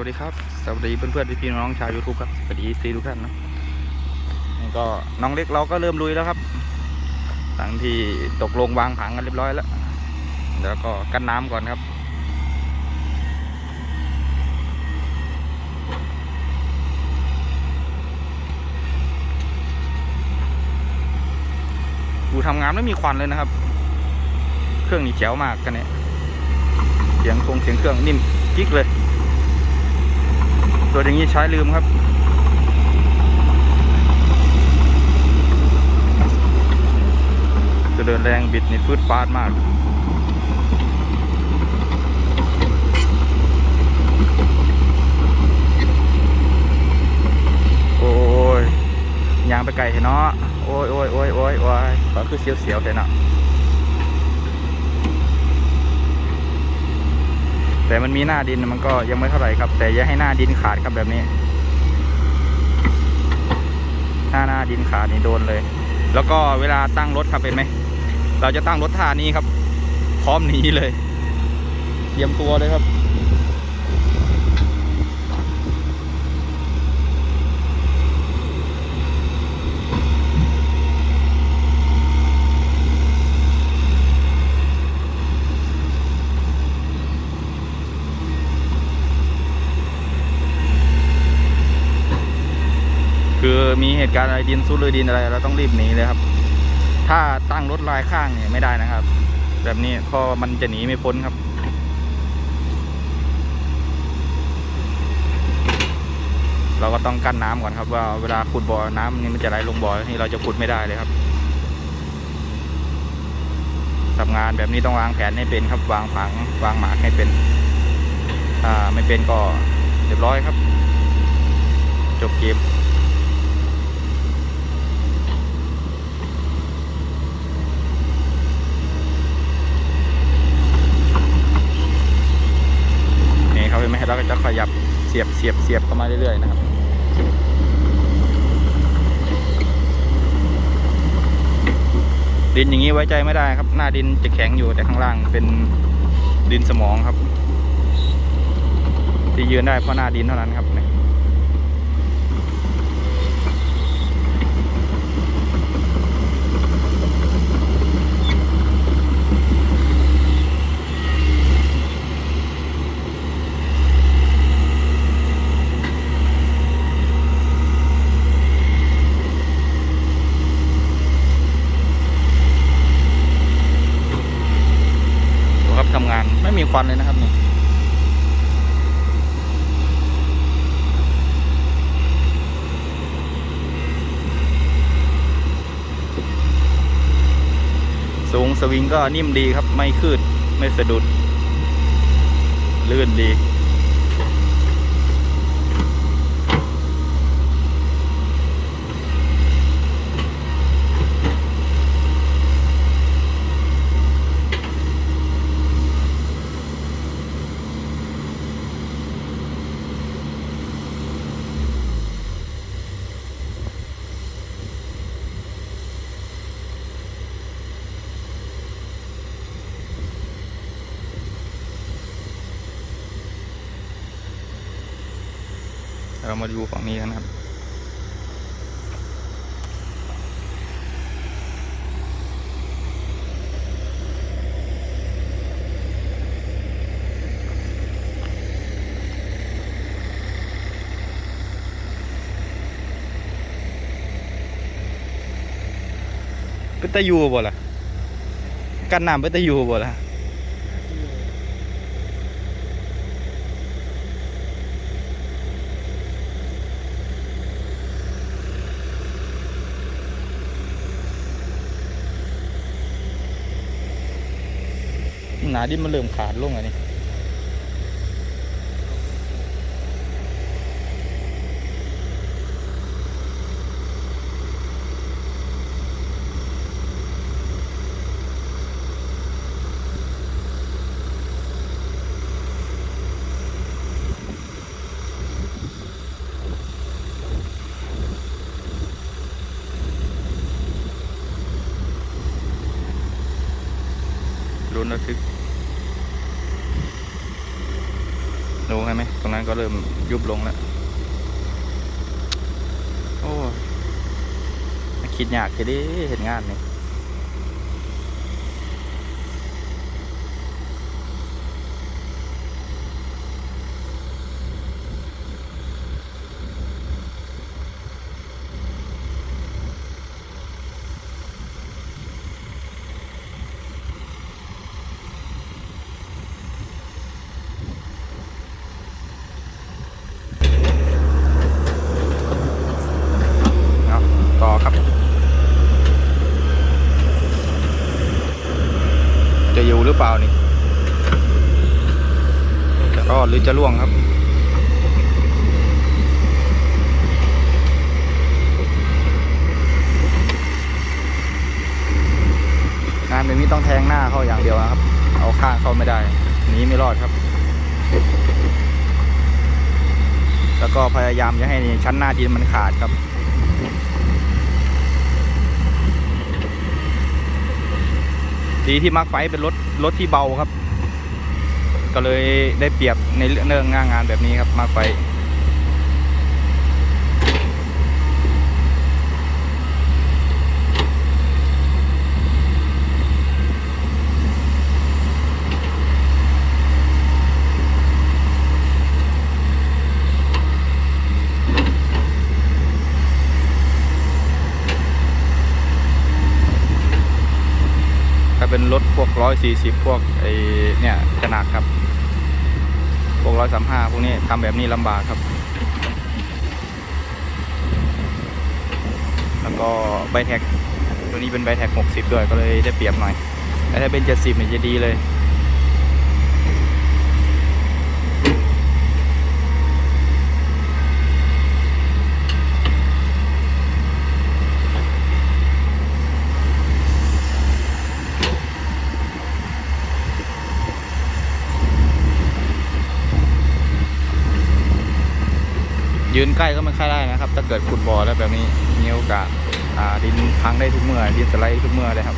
วัสดีครับ สวัสดีเพื่อนๆพี่ๆน้องชาวยูทูบครับสวัสดีซีทุกท่านนะนี่ก็น้องเล็กเราก็เริ่มลุยแล้วครับหลังที่ตกลงวางผังกันเรียบร้อยแล้วแล้วก็กั้นน้ำก่อนครับ ดูทำงานไม่มีควันเลยนะครับ เครื่องนี่แจ๋วมากกันเนี่ยเสียงคงเสียงเครื่องนิ่มกิ๊กเลย ตัวอย่างนี้ใช้ลืมครับจะเดินแรงบิดนี่ฟืดฟาดมากโอ้ยยางไปไกลเห็นเนาะ โอ้ยโอ้ยโอ้ยโอ้ยโอ้ยก็คือเสียวๆเห็นเนาะ แต่มันมีหน้าดินมันก็ยังไม่เท่าไหร่ครับ แต่อย่าให้หน้าดินขาดครับแบบนี้ ถ้าหน้าดินขาดนี่โดนเลย แล้วก็เวลาตั้งรถครับเป็นไหมเราจะตั้งรถท่านี้ครับ พร้อมหนีเลย เตรียมตัวเลยครับ คือมี เหตุการณ์อะไรดินซุดหรือดินอะไร เราต้องรีบหนีเลยครับ ถ้าตั้งรถลายข้างเนี่ยไม่ได้นะครับ แบบนี้เพราะมันจะหนีไม่พ้นครับเราก็ต้องกั้นน้ำก่อนครับ ว่าเวลาขุดบ่อน้ำนี่มันจะไหลลงบ่อนี่เราจะขุดไม่ได้เลยครับทำงานแบบนี้ต้องวางแผนให้เป็นครับ วางผังวางหมากให้เป็น ถ้าไม่เป็นก็เรียบร้อยครับ จบเกม นี่ครับเห็นไหมเราก็จะขยับเสียบเสียบเสียบเข้ามาเรื่อยๆนะครับดินอย่างนี้ไว้ใจไม่ได้ครับ หน้าดินจะแข็งอยู่แต่ข้างล่างเป็นดินสมองครับ ที่ยืนได้เพราะหน้าดินเท่านั้นครับเนี่ยดูครับทำงาน ไม่มีควันเลยนะครับนี่สูงสวิงก็นิ่มดีครับ ไม่คืด ไม่สะดุด ลื่นดี เรามาดูฝั่งนี้กันะครับเป็นตะยูบ่ล่ะกันน้ำเป็นตะยูบ่ล่ะ หนาดินมันเริ่มขาดลงอันนี้รุนระทึก ดูใช่ไหมตรงนั้นก็เริ่มยุบลงแล้ว โอ้คิดยากจะได้เห็นงานนี่เอาต่อครับ จะอยู่หรือเปล่านี่ จะล่วงครับ งานแบบนี้ต้องแทงหน้าเข้าอย่างเดียวนะครับ เอาข้างเข้าไม่ได้หนีไม่รอดครับ แล้วก็พยายามจะให้ชั้นหน้าดินมันขาดครับดีที่มาร์คไฟเป็นรถรถที่เบาครับ ก็เลยได้เปรียบในเรื่องงานงานแบบนี้ครับมาร์คไฟถ้าเป็นรถพวกร้อยสี่สิบพวกไอเนี่ยจะหนักครับ พวกร้อยสามห้าพวกนี้ทำแบบนี้ลำบากครับ แล้วก็ใบแท็ก ตัวนี้เป็นใบแท็กหกสิบด้วยก็เลยได้เปรียบหน่อยแต่ถ้าเป็นเจ็ดสิบเนี่ยจะดีเลย ใกล้ก็ไม่ค่อยได้นะครับ ถ้าเกิดขุดบ่อแล้วแบบนี้มีโอกาสดินพังได้ทุกเมื่อดินสไลด์ทุกเมื่อเลยครับ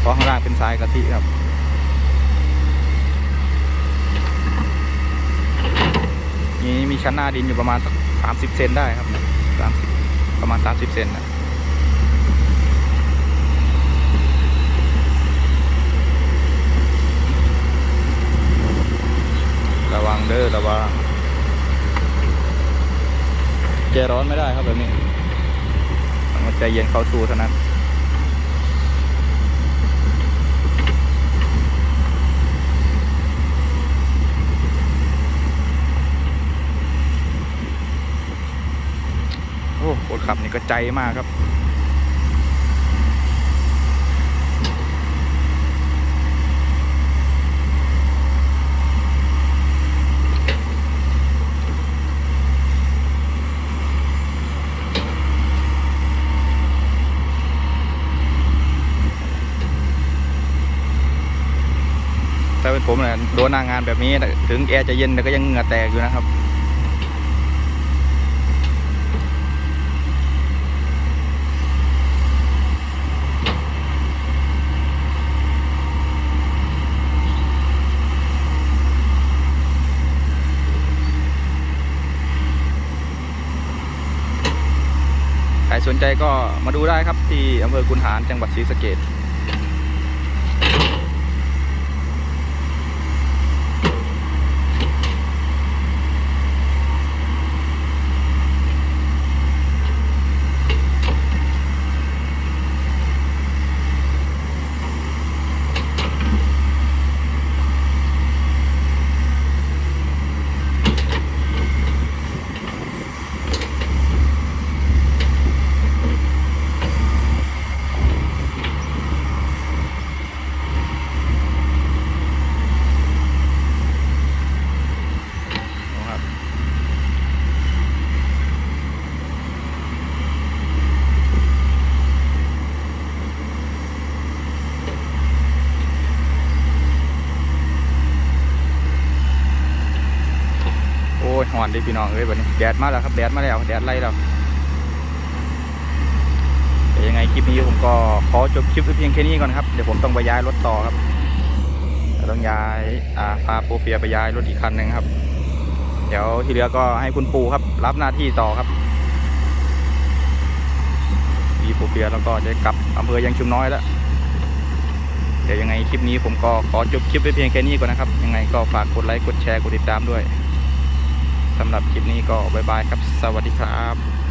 เพราะข้างล่างเป็นทรายกะทิครับนี่มีชั้นหน้าดินอยู่ประมาณสักสามสิบเซนได้ครับสามสิบประมาณสามสิบเซนนะระวังเด้อระวัง ใจร้อนไม่ได้ครับแบบนี้ต้องใจเย็นเข้าสู่เท่านั้นโอ้คนขับนี่ก็ใจมากครับ เป็นผมเนี่ยโดนหน้างานแบบนี้ ถึงแอร์จะเย็นแต่ก็ยังเหงื่อแตกอยู่นะครับใครสนใจก็มาดูได้ครับที่อำเภอกุนหารจังหวัดศรีสะเกษ หอนได้พี่น้องเอ้ยวันนี้แดดมาแล้วครับแดดมาแล้วแดดไล่แล้วแต่ยังไงคลิปนี้ผมก็ขอจบคลิปเพียงแค่นี้ก่อนครับเดี๋ยวผมต้องไปย้ายรถต่อครับต้องย้ายาพาโปรเฟียไปย้ายรถอีกคันหนึ่งครับ เดี๋ยวที่เหลือก็ให้คุณปูครับ รับหน้าที่ต่อครับมีโปรเฟียแล้วก็จะกลับอำเภอยังชุมน้อยแล้วเดี๋ยวยังไงคลิปนี้ผมก็ขอจบคลิปไปเพียงแค่นี้ก่อนนะครับ ยังไงก็ฝากกดไลค์กดแชร์กดติดตามด้วย สำหรับคลิปนี้ก็บายบายครับ สวัสดีครับ